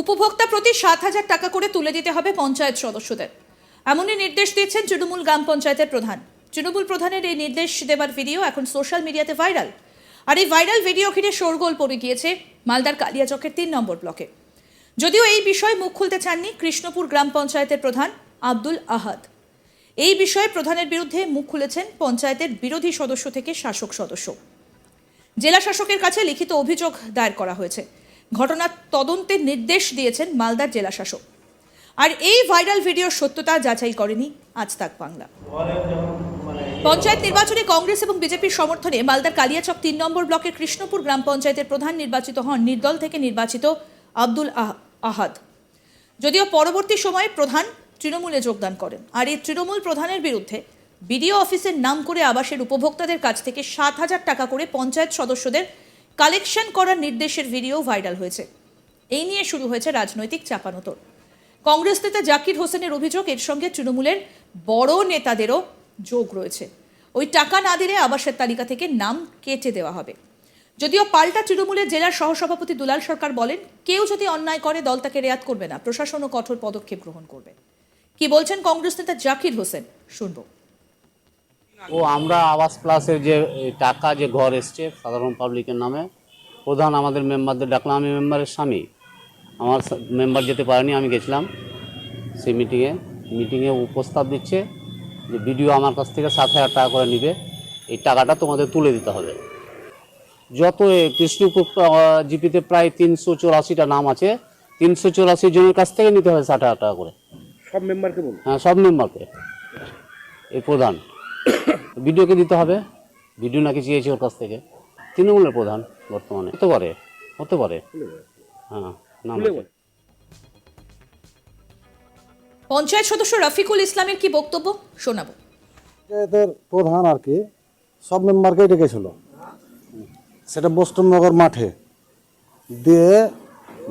উপভোক্তা প্রতি সাত হাজার টাকা করে তুলে দিতে হবে পঞ্চায়েত সদস্যদের। এমনই নির্দেশ দিয়েছেন তৃণমূল গ্রাম পঞ্চায়েতের প্রধান। তৃণমূল প্রধানের এই নির্দেশ দেবার ভিডিও এখন সোশ্যাল মিডিয়াতে ভাইরাল। আর এই ভাইরাল ভিডিও ঘিরে শোরগোল পড়ে গিয়েছে মালদার কালিয়াচকের তিন নম্বর ব্লকে। যদিও এই বিষয়ে মুখ খুলতে চাননি কৃষ্ণপুর গ্রাম পঞ্চায়েতের প্রধান আব্দুল আহাদ। এই বিষয়ে প্রধানের বিরুদ্ধে মুখ খুলেছেন পঞ্চায়েতের বিরোধী সদস্য থেকে শাসক সদস্য। জেলা শাসকের কাছে লিখিত অভিযোগ দায়ের করা হয়েছে। ঘটনার তদন্তের নির্দেশ দিয়েছেন মালদার জেলা শাসক আর এই ভাইরাল ভিডিওর সত্যতা যাচাই করেনি আজ তাক বাংলা। পঞ্চায়েত নির্বাচনে কংগ্রেস এবং বিজেপির সমর্থনে মালদার কালিয়াচক তিন নম্বর ব্লকের কৃষ্ণপুর গ্রাম পঞ্চায়েতের প্রধান নির্বাচিত হন নির্দল থেকে নির্বাচিত আব্দুল আহাদ। যদিও পরবর্তী সময়ে প্রধান তৃণমূলে যোগদান করেন। আর এই তৃণমূল প্রধানের বিরুদ্ধে বিডিও অফিসের নাম করে আবাসের উপভোক্তাদের কাছ থেকে সাত হাজার টাকা করে পঞ্চায়েত সদস্যদের কালেকশন করার নির্দেশের ভিডিও ভাইরাল হয়েছে। এই নিয়ে শুরু হয়েছে রাজনৈতিক চাপানোতর কংগ্রেস নেতা জাকির হোসেনের অভিযোগ, এর সঙ্গে তৃণমূলের বড় নেতাদেরও যোগ রয়েছে। ওই টাকা না দিলে আবাসের তালিকা থেকে নাম কেটে দেওয়া হবে। যদিও পাল্টা তৃণমূলের জেলার সহসভাপতি দুলাল সরকার বলেন, কেউ যদি অন্যায় করে, দল তাকে রেয়াত করবে না। প্রশাসনও কঠোর পদক্ষেপ গ্রহণ করবে। কি বলছেন কংগ্রেস নেতা জাকির হোসেন? শুনব। ও আমরা আবাস প্লাসের যে টাকা যে ঘর এসছে সাধারণ পাবলিকের নামে প্রধান আমাদের মেম্বারদের ডাকলাম আমি মেম্বারের স্বামী। আমার মেম্বার যেতে পারেনি আমি গেছিলাম সেই মিটিংয়ে মিটিংয়ে ও প্রস্তাব দিচ্ছে যে বিডিও আমার কাছ থেকে সাত হাজার টাকা করে নিবে। এই টাকাটা তোমাদের তুলে দিতে হবে। যত কৃষ্ণপুর জিপিতে প্রায় তিনশো চৌরাশিটা নাম আছে তিনশো চৌরাশি জনের কাছ থেকে নিতে হবে ষাট হাজার টাকা করে। সব মেম্বারকে বলুন। হ্যাঁ সব মেম্বারকে। এই প্রধান। ভিডিওকে দিতে হবে? ভিডিও নাকি চেয়েছি ওর কাছ থেকে। তৃণমূলের প্রধান বর্তমানে। হতে পারে হতে পারে। হ্যাঁ নাম। পঞ্চায়েত সদস্য রফিকুল ইসলামের কি বক্তব্য? শোনাবো। পঞ্চায়েতের প্রধান আর কি সব মেম্বারকেই ডেকেছিল। সেটা বোস্টননগর মাঠে। দিয়ে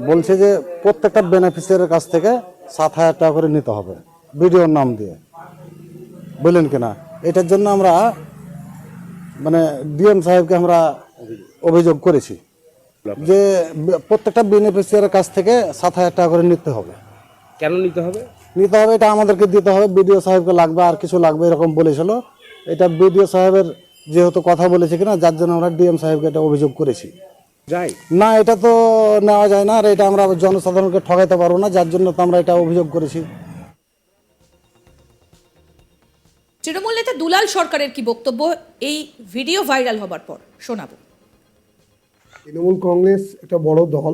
বলছে যে প্রত্যেকটা বেনিফিসিয়ারের কাছ থেকে সাত হাজার টাকা করে নিতে হবে। বিডিওর নাম দিয়ে। বললেন কিনা? এটার জন্য আমরা মানে ডিএম সাহেবকে আমরা অভিযোগ করেছি যে প্রত্যেকটা বেনিফিসিয়ারের কাছ থেকে সাত হাজার টাকা করে নিতে হবে। কেন নিতে হবে? নিতে হবে এটা আমাদেরকে দিতে হবে বিডিও সাহেবকে লাগবে আর কিছু লাগবে এরকম বলেছিল। এটা বিডিও সাহেবের যেহেতু কথা বলেছে কিনা যার জন্য আমরা ডিএম সাহেবকে এটা অভিযোগ করেছি। যাই। না এটা তো নেওয়া যায় না আর এটা আমরা জনসাধারণকে ঠকাইতে পারব না যার জন্য তো আমরা এটা অভিযোগ করেছি। তৃণমূল নেতা দুলাল সরকারের কি বক্তব্য? এই ভিডিও ভাইরাল হবার পর, শোনাবো। তৃণমূল কংগ্রেস একটা বড় দল।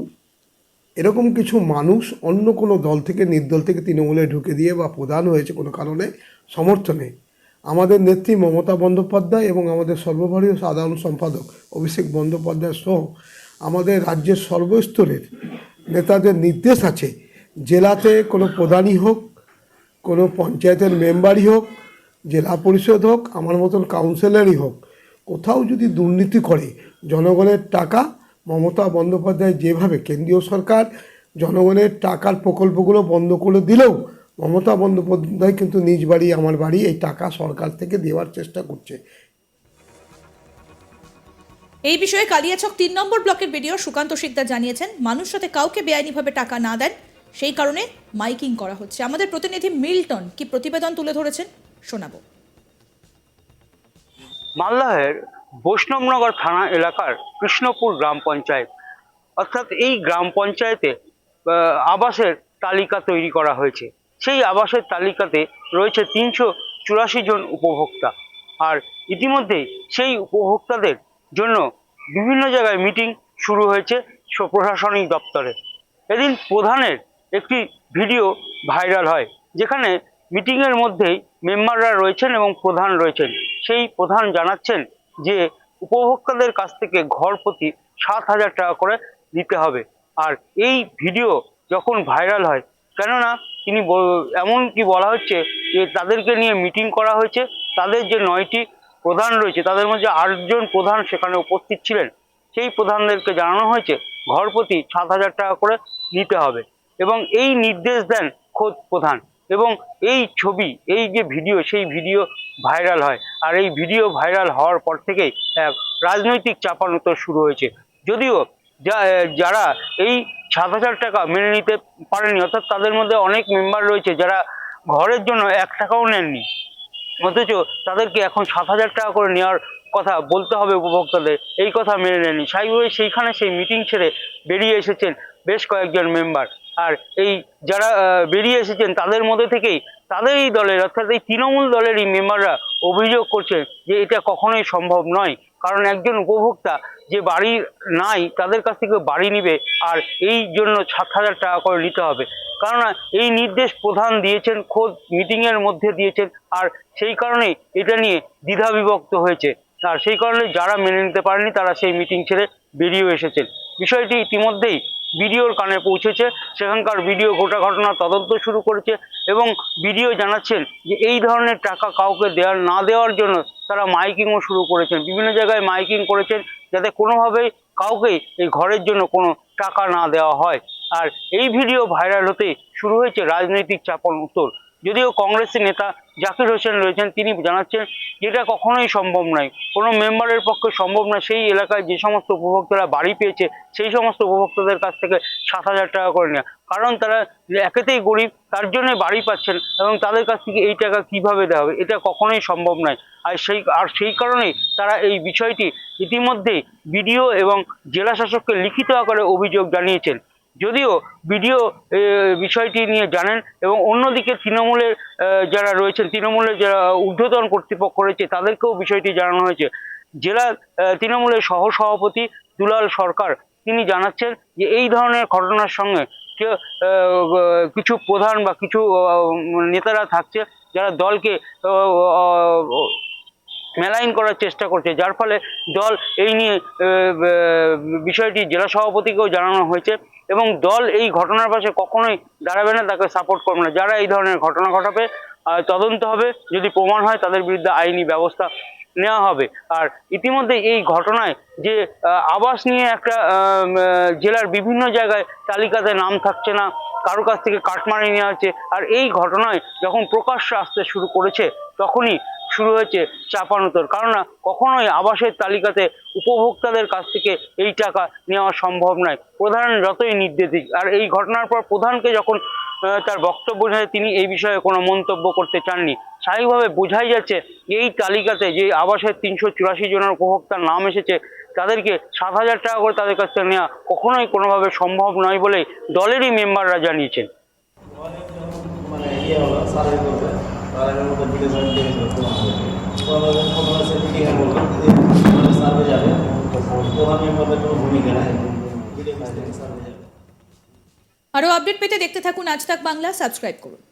এরকম কিছু মানুষ অন্য কোনো দল থেকে, নির্দল থেকে তৃণমূলে ঢুকে দিয়ে বা প্রধান হয়েছে কোনো কারণে সমর্থনে। আমাদের নেত্রী মমতা বন্দ্যোপাধ্যায় এবং আমাদের সর্বভারতীয় সাধারণ সম্পাদক অভিষেক বন্দ্যোপাধ্যায় সহ আমাদের রাজ্যের সর্বস্তরের নেতাদের নির্দেশ আছে। জেলাতে কোনো প্রধানই হোক, কোনো পঞ্চায়েতের মেম্বারই হোক জেলা পরিষদ হোক, আমার মতন কাউন্সিলরই হোক, কোথাও যদি দুর্নীতি করে, জনগণের টাকা মমতা বন্দ্যোপাধ্যায় যেভাবে কেন্দ্রীয় সরকার জনগণের টাকার প্রকল্পগুলো বন্ধ করে দিলেও, মমতা বন্দ্যোপাধ্যায় কিন্তু নিজ বাড়ি, আমার বাড়ি এই টাকা সরকার থেকে দেওয়ার চেষ্টা করছে। এই বিষয়ে কালিয়াচক তিন নম্বর ব্লকের ভিডিও সুকান্ত শিকদার জানিয়েছেন, মানুষ সাথে কাউকে বেআইনিভাবে টাকা না দেন, সেই কারণে মাইকিং করা হচ্ছে। আমাদের প্রতিনিধি মিল্টন কি প্রতিবেদন তুলে ধরেছেন? শোনাবো। মালদহের বৈষ্ণবনগর থানা এলাকার কৃষ্ণপুর গ্রাম পঞ্চায়েত। অর্থাৎ এই গ্রাম পঞ্চায়েতে আবাসের তালিকা তৈরি করা হয়েছে। সেই আবাসের তালিকাতে রয়েছে তিনশো চুরাশি জন উপভোক্তা। আর ইতিমধ্যেই সেই উপভোক্তাদের জন্য বিভিন্ন জায়গায় মিটিং শুরু হয়েছে প্রশাসনিক দপ্তরে। এদিন প্রধানের একটি ভিডিও ভাইরাল হয়, যেখানে মিটিংয়ের মধ্যেই মেম্বাররা রয়েছেন এবং প্রধান রয়েছেন। সেই প্রধান জানাচ্ছেন যে, উপভোক্তাদের কাছ থেকে ঘর প্রতি সাত হাজার টাকা করে দিতে হবে। আর এই ভিডিও যখন ভাইরাল হয়, কেননা তিনি এমন কি বলা হচ্ছে যে, তাদেরকে নিয়ে মিটিং করা হয়েছে, তাদের যে নয়টি প্রধান রয়েছে, তাদের মধ্যে আটজন প্রধান সেখানে উপস্থিত ছিলেন। সেই প্রধানদেরকে জানানো হয়েছে, ঘর প্রতি সাত হাজার টাকা করে দিতে হবে। এবং এই নির্দেশ দেন খোদ প্রধান। এবং এই ছবি, এই যে ভিডিও সেই ভিডিও ভাইরাল হয়। আর এই ভিডিও ভাইরাল হওয়ার পর থেকেই এক রাজনৈতিক চাপানোতর শুরু হয়েছে। যদিও যারা এই সাত হাজার টাকা মেনে নিতে পারেনি, অর্থাৎ তাদের মধ্যে অনেক মেম্বার রয়েছে যারা ঘরের জন্য এক টাকাও নেননি। অথচ তাদেরকে এখন সাত হাজার টাকা করে নেওয়ার কথা বলতে হবে উপভোক্তাদের, এই কথা মেনে নেয়নি স্বাভাবিকভাবে সেইখানে সেই মিটিং ছেড়ে বেরিয়ে এসেছেন বেশ কয়েকজন মেম্বার আর এই যারা বেরিয়ে এসেছেন তাদের মধ্যে থেকেই তাদেরই দলের, অর্থাৎ এই তৃণমূল দলেরই মেম্বাররা অভিযোগ করছেন যে এটা কখনোই সম্ভব নয়। কারণ একজন উপভোক্তা যে বাড়ি নাই, তাদের কাছ থেকে বাড়ি নিবে আর এই জন্য সাত হাজার টাকা করে নিতে হবে। কারণ এই নির্দেশ প্রধান দিয়েছেন, খোদ মিটিংয়ের মধ্যে দিয়েছেন আর সেই কারণেই এটা নিয়ে দ্বিধা বিভক্ত হয়েছে। আর সেই কারণে যারা মেনে নিতে পারেনি তারা সেই মিটিং ছেড়ে বেরিয়েও এসেছেন। বিষয়টি ইতিমধ্যেই ভিডিওর কানে পৌঁছেছে। সেখানকার ভিডিও গোটা ঘটনা তদন্ত শুরু করেছে এবং বিডিও জানাচ্ছেন যে এই ধরনের টাকা কাউকে দেওয়ার, না দেওয়ার জন্য তারা মাইকিংও শুরু করেছেন। বিভিন্ন জায়গায় মাইকিং করেছেন যাতে কোনোভাবেই কাউকে এই ঘরের জন্য কোনো টাকা না দেওয়া হয়। আর এই ভিডিও ভাইরাল হতে শুরু হয়েছে রাজনৈতিক চাপন উত্তর। যদিও কংগ্রেসের নেতা জাকির হোসেন রয়েছেন, তিনি জানাচ্ছেন যেটা কখনোই সম্ভব নয়। কোনো মেম্বারের পক্ষে সম্ভব নয়। সেই এলাকায় যে সমস্ত উপভোক্তারা বাড়ি পেয়েছে, সেই সমস্ত উপভোক্তাদের কাছ থেকে সাত হাজার টাকা করে নেওয়া। কারণ তারা একেতেই গরিব, তার জন্য বাড়ি পাচ্ছেন এবং তাদের কাছ থেকে এই টাকা কীভাবে দেওয়া হবে? এটা কখনোই সম্ভব নয়। আর সেই আর সেই কারণেই তারা এই বিষয়টি ইতিমধ্যেই বিডিও এবং জেলা শাসককে লিখিত আকারে অভিযোগ জানিয়েছেন। যদিও বিডিও বিষয়টি নিয়ে জানেন এবং অন্যদিকে তৃণমূলের যারা রয়েছেন তৃণমূলের যারা ঊর্ধ্বতন কর্তৃপক্ষ রয়েছে, তাদেরকেও বিষয়টি জানানো হয়েছে। জেলা তৃণমূলের সহ সভাপতি দুলাল সরকার, তিনি জানাচ্ছেন যে এই ধরনের ঘটনার সঙ্গে কিছু প্রধান বা কিছু নেতারা থাকছে, যারা দলকে মেলাইন করার চেষ্টা করছে। যার ফলে দল এই নিয়ে বিষয়টি জেলা সভাপতিকেও জানানো হয়েছে। এবং দল এই ঘটনার পাশে কখনোই দাঁড়াবে না, তাকে সাপোর্ট করবে না। যারা এই ধরনের ঘটনা ঘটাবে তদন্ত হবে। যদি প্রমাণ হয়, তাদের বিরুদ্ধে আইনি ব্যবস্থা নেওয়া হবে। আর ইতিমধ্যে এই ঘটনায় যে আবাস নিয়ে একটা জেলার বিভিন্ন জায়গায় তালিকাতে নাম থাকছে না কারও কাছ থেকে কাটমানি নেওয়া হচ্ছে আর এই ঘটনায় যখন প্রকাশ্যে আসতে শুরু করেছে, তখনই শুরু হয়েছে চাপানোতর। কারণ কখনোই আবাসের তালিকাতে উপভোক্তাদের কাছ থেকে এই টাকা নেওয়া সম্ভব নয়। প্রধান যতই নির্দেশ দিক, আর এই ঘটনার পর প্রধানকে যখন তার বক্তব্য তিনি এই বিষয়ে কোনো মন্তব্য করতে চাননি। স্বাভাবিকভাবে বোঝাই যাচ্ছে, এই তালিকাতে যে আবাসের তিনশো চুরাশি জনের উপভোক্তার নাম এসেছে তাদেরকে সাত হাজার টাকা করে তাদের কাছ থেকে নেওয়া কখনোই কোনোভাবে সম্ভব নয় বলে দলেরই মেম্বাররা জানিয়েছেন। আরও আপডেট পেতে দেখতে থাকুন আজ তাক বাংলা, সাবস্ক্রাইব করুন।